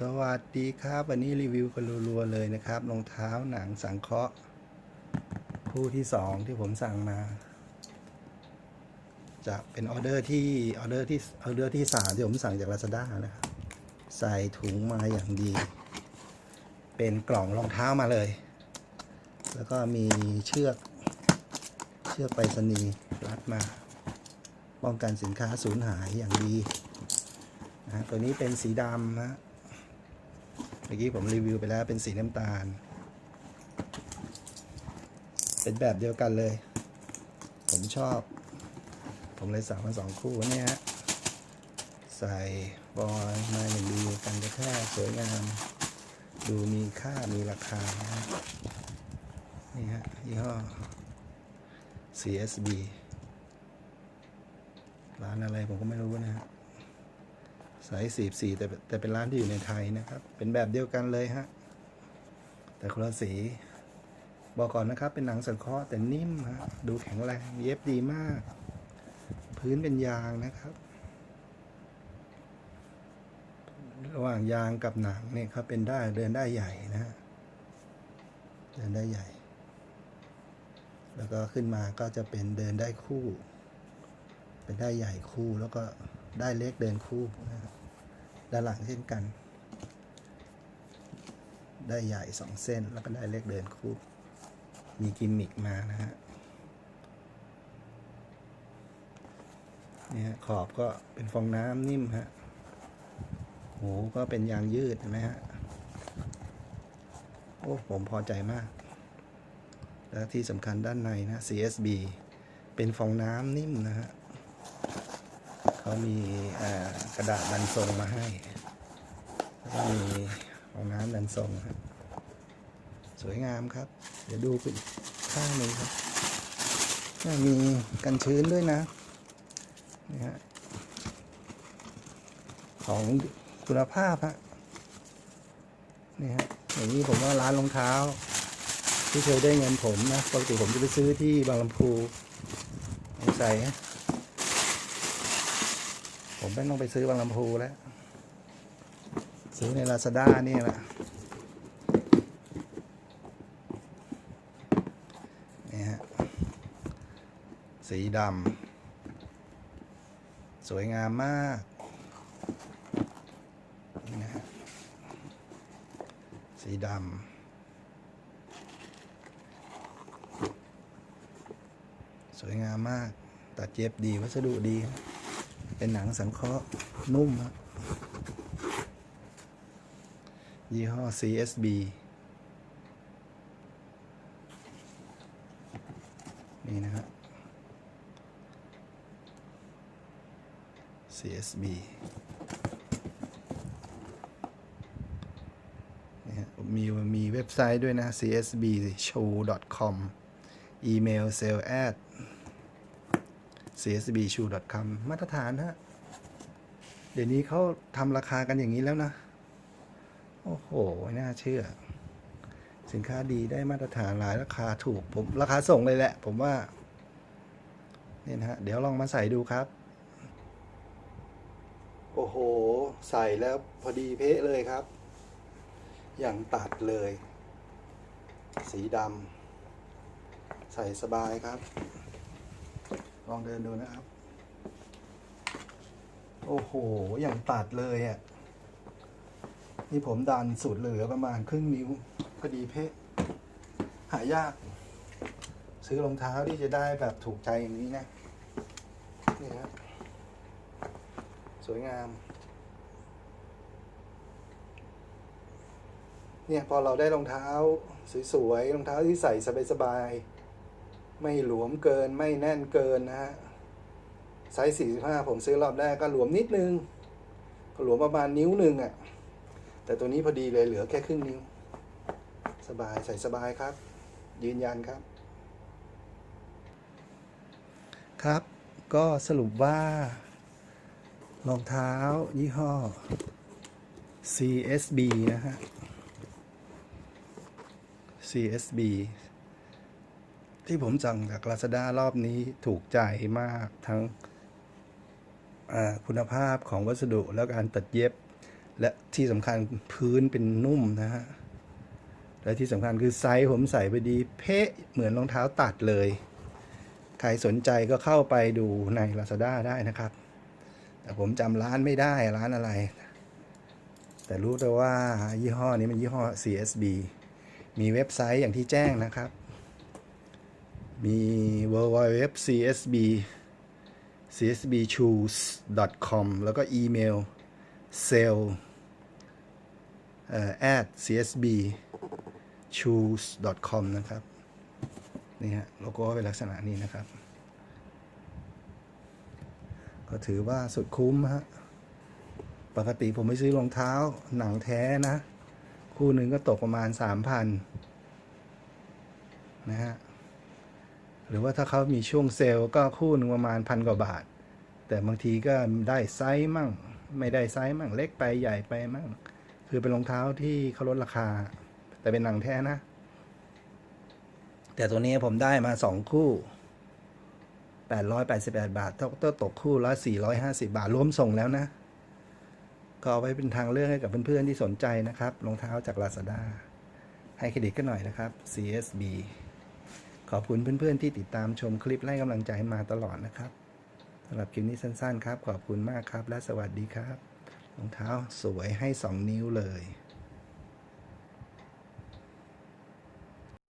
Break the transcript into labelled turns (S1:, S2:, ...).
S1: สวัสดีครับ วันนี้รีวิวกันรัวๆเลยนะครับรองเท้าหนังสังเคราะห์ คู่ที่สองที่ผมสั่งมา จะเป็นออเดอร์ที่ออเดอร์ที่ออเดอร์ที่สามที่ผมสั่งจาก Lazada นะครับใส่ถุงมาอย่างดี เป็นกล่องรองเท้ามาเลย แล้วก็มีเชือกเชือกไปรษณีย์รัดมา ป้องกันสินค้าสูญหายอย่างดีนะตัวนี้เป็นสีดำนะ อกี้ผมรีวิวไปแล้วเป็นสีน้ำตาล เป็นแบบเดียวกันเลย ผมชอบ ผมเลยสั่งมาสองคู่เนี่ยฮะ ใส่บอยมาอย่างดีกันกระแทกสวยงาม ดูมีค่ามีราคานะนี่ฮะยี่ห้อ CSB ร้านอะไรผมก็ไม่รู้นะฮะ สายสีสีแต่แต่เป็นร้านที่อยู่ในไทยนะครับ เป็นแบบเดียวกันเลยฮะ แต่คนละสี บอกก่อนนะครับ เป็นหนังสังเคราะห์แต่นิ่มฮะ ดูแข็งแรง เย็บดีมาก พื้นเป็นยางนะครับ ระหว่างยางกับหนังเนี่ยครับเป็นได้เดินได้ใหญ่นะฮะเดินได้ใหญ่ แล้วก็ขึ้นมาก็จะเป็นเดินได้คู่ เป็นได้ใหญ่คู่แล้วก็ได้เล็กเดินคู่นะครับ ด้านหลังเช่นกัน ได้ใหญ่สองเส้นแล้วก็ได้เล็กเดินคู่ มีกิมมิกมานะฮะเนี่ยขอบก็เป็นฟองน้ำนิ่มฮะหูก็เป็นยางยืดเห็นไหมฮะ โอ้ ผมพอใจมาก และที่สำคัญด้านในนะ CSB เป็นฟองน้ำนิ่มนะฮะ เขามีกระดาษดันทรงมาให้ก็มีฟองน้ำดันทรงครับ สวยงามครับ เดี๋ยวดูไปข้างหนึ่งครับมีกันชื้นด้วยนะนี่ฮะของคุณภาพฮะนี่ฮะอย่างนี้ผมว่าร้านรองเท้า ที่เคยได้เงินผมนะปกติผมจะไปซื้อที่บางลำพูใส่ฮะ ผมไม่ต้องไปซื้อบางลำพูแล้ว ซื้อในลาซาด้านี่แหละนี่ฮะ สีดำสวยงามมากนี่นะฮะสีดำสวยงามมาก ตัดเย็บดี วัสดุดีครับ เป็นหนังสังเคราะห์นุ่มครับยี่ห้อ CSB นี่นะครับ CSB นี่ฮะมีมีเว็บไซต์ด้วยนะ csb show com อีเมล sale at csbshoe.com มาตรฐานฮะ เดี๋ยวนี้เขาทำราคากันอย่างนี้แล้วนะ โอ้โห น่าเชื่อ สินค้าดีได้มาตรฐานหลายราคาถูก ผมราคาส่งเลยแหละ ผมว่า เนี่ยนะฮะ เดี๋ยวลองมาใส่ดูครับ โอ้โห ใส่แล้วพอดีเป๊ะเลยครับ อย่างตัดเลย สีดำใส่สบายครับ ลองเดินดูนะครับ โอ้โห อย่างตัดเลยอะ นี่ผมดันสุดเหลือประมาณครึ่งนิ้วพอดีเป๊ะหายาก ซื้อรองเท้าที่จะได้แบบถูกใจอย่างนี้นะ นี่ครับ สวยงาม เนี่ยพอเราได้รองเท้าสวยๆ รองเท้าที่ใส่สบายๆ ไม่หลวมเกินไม่แน่นเกินนะฮะไซส์45 ผมซื้อรอบแรกก็หลวมนิดนึง ก็หลวมประมาณนิ้วหนึ่งอะ่ะ แต่ตัวนี้พอดีเลยเหลือแค่ครึ่งนิ้ว สบายใส่สบายครับ ยืนยันครับ ครับ ก็สรุปว่ารองเท้ายี่ห้อ CSB นะฮะ CSB ที่ผมสั่งจาก Lazada รอบนี้ถูกใจมากทั้งคุณภาพของวัสดุแล้วการตัดเย็บ และที่สำคัญพื้นเป็นนุ่มนะฮะ และที่สำคัญคือไซส์ผมใส่ไปดีเป๊ะเหมือนรองเท้าตัดเลย ใครสนใจก็เข้าไปดูใน Lazada ได้นะครับ แต่ผมจำร้านไม่ได้ร้านอะไร แต่รู้แต่ว่ายี่ห้อนี้มันยี่ห้อ CSB มีเว็บไซต์อย่างที่แจ้งนะครับ มี www csb csbshoes.com แล้วก็อีเมล sale เอ่อ at csb shoes.com นะครับ นี่ฮะโลโก้เป็นลักษณะนี้นะครับ ก็ถือว่าสุดคุ้มฮะ ปกติผมไปซื้อรองเท้าหนังแท้นะ คู่หนึ่งก็ตกประมาณสามพันนะฮะ หรือว่าถ้าเขามีช่วงเซลล์ก็คู่หนึ่งประมาณพันกว่าบาท แต่บางทีก็ได้ไซส์มั่ง ไม่ได้ไซส์มั่งเล็กไปใหญ่ไปมั่ง คือเป็นรองเท้าที่เขาลดราคา แต่เป็นหนังแท้นะ แต่ตัวนี้ผมได้มาสองคู่ 888 บาทถ้าตกคู่ละ450 บาทรวมส่งแล้วนะ ก็เอาไว้เป็นทางเลือกให้กับเพื่อนๆที่สนใจนะครับรองเท้าจาก Lazada ให้เครดิตกันหน่อยนะครับ CSB อบคุณเพื่อนๆที่ติดตามชมคลิปให้กำลังใจมาตลอดนะครับสำหรับคลิปนี้สั้นๆ ครับ ขอบคุณมากครับ และสวัสดีครับรองเท้าสวยให้ 2 นิ้วเลย